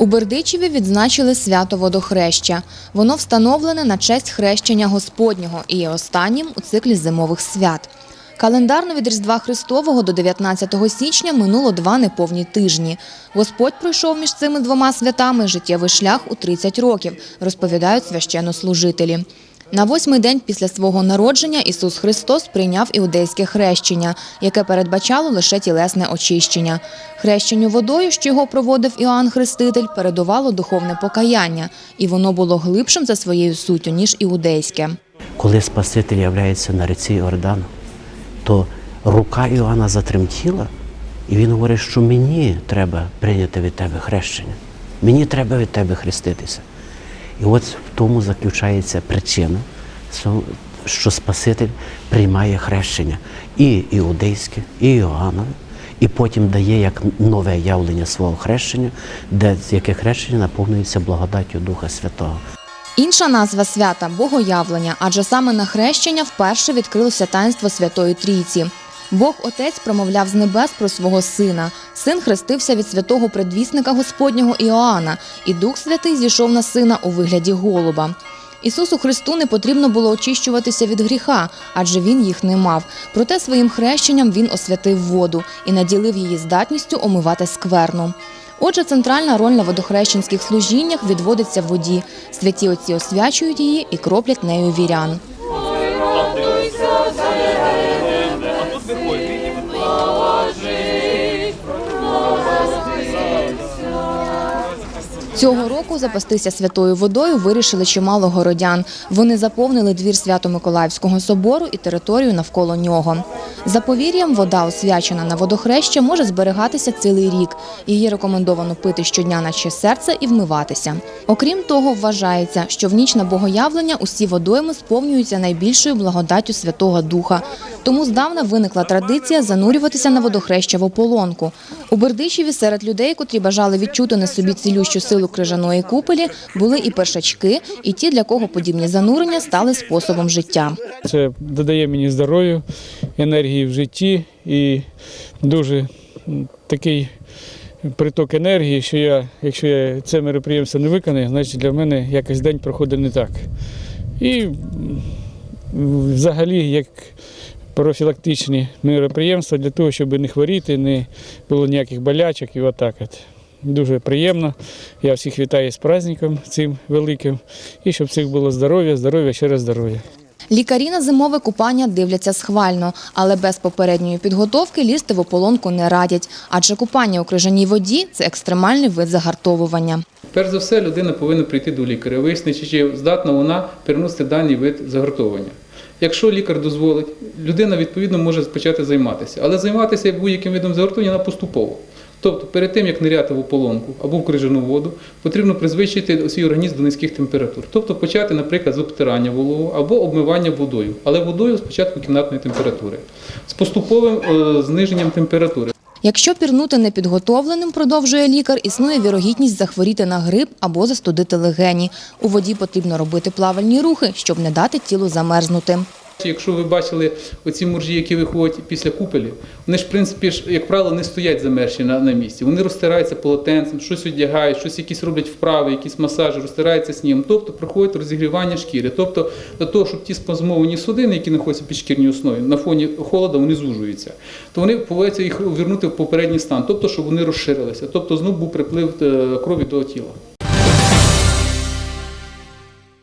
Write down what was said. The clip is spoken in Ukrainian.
У Бердичеві відзначили свято водохреща. Воно встановлене на честь хрещення Господнього і є останнім у циклі зимових свят. Календарно від Різдва Христового до 19 січня минуло два неповні тижні. Господь пройшов між цими двома святами життєвий шлях у 30 років, розповідають священнослужителі. На восьмий день після свого народження Ісус Христос прийняв іудейське хрещення, яке передбачало лише тілесне очищення. Хрещенню водою, що його проводив Іоанн Хреститель, передувало духовне покаяння, і воно було глибшим за своєю суттю, ніж іудейське. Коли Спаситель являється на реці Йордану, то рука Іоанна затремтіла, і він говорить, що мені треба прийняти від тебе хрещення. Мені треба від тебе хреститися. І от тому заключається причина, що Спаситель приймає хрещення і іудейське, і Іоаннове, і потім дає як нове явлення свого хрещення, де яке хрещення наповнюється благодаттю Духа Святого. Інша назва свята Богоявлення, адже саме на хрещення вперше відкрилося таїнство Святої Трійці. Бог Отець промовляв з небес про свого сина. Син хрестився від святого предвісника Господнього Іоанна, і Дух Святий зійшов на сина у вигляді голуба. Ісусу Христу не потрібно було очищуватися від гріха, адже він їх не мав. Проте своїм хрещенням він освятив воду і наділив її здатністю омивати скверну. Отже, центральна роль на водохрещенських служіннях відводиться в воді. Святі отці освячують її і кроплять нею вірян. Цього року запастися святою водою вирішили чимало городян. Вони заповнили двір Свято-Миколаївського собору і територію навколо нього. За повір'ям, вода, освячена на водохреще, може зберігатися цілий рік. Її рекомендовано пити щодня на чиє серце і вмиватися. Окрім того, вважається, що в ніч на богоявлення усі водойми сповнюються найбільшою благодаттю Святого Духа. Тому здавна виникла традиція занурюватися на водохреща в ополонку. У Бердичеві серед людей, котрі бажали відчути на собі цілющу силу крижаної купелі, були і першачки, і ті, для кого подібні занурення стали способом життя. Це додає мені здоров'ю, енергії в житті і дуже такий приток енергії, що я, якщо я це мероприємство не виконаю, значить для мене якось день проходить не так. І взагалі, як профілактичні мероприємства для того, щоб не хворіти, не було ніяких болячок і отак от. Дуже приємно. Я всіх вітаю з праздником цим великим. І щоб всіх було здоров'я, здоров'я, ще раз здоров'я. Лікарі на зимове купання дивляться схвально, але без попередньої підготовки лізти в ополонку не радять, адже купання у крижаній воді це екстремальний вид загартовування. Перш за все, людина повинна прийти до лікаря, вияснити, чи здатна вона переносити даний вид загартовування. Якщо лікар дозволить, людина відповідно може почати займатися, але займатися будь-яким видом загартовування вона поступово. Тобто, перед тим як ниряти в ополонку або в крижану воду, потрібно призвичити свій організм до низьких температур. Тобто почати, наприклад, з обтирання вологу або обмивання водою, але водою спочатку кімнатної температури, з поступовим е, зниженням температури. Якщо пірнути непідготовленим, продовжує лікар, існує вірогідність захворіти на грип або застудити легені. У воді потрібно робити плавальні рухи, щоб не дати тілу замерзнути. Якщо ви бачили оці моржі, які виходять після купелі, вони ж, в принципі, ж, як правило, не стоять замерзші на, на місці. Вони розтираються полотенцем, щось одягають, щось якісь роблять вправи, якісь масажі, розтираються снігом. Тобто проходить розігрівання шкіри. Тобто для того, щоб ті спазмовані судини, які знаходяться під шкірній основі, на фоні холоду вони зужуються, то вони повинні їх вернути в попередній стан, тобто, щоб вони розширилися, тобто знов був приплив е, крові до тіла.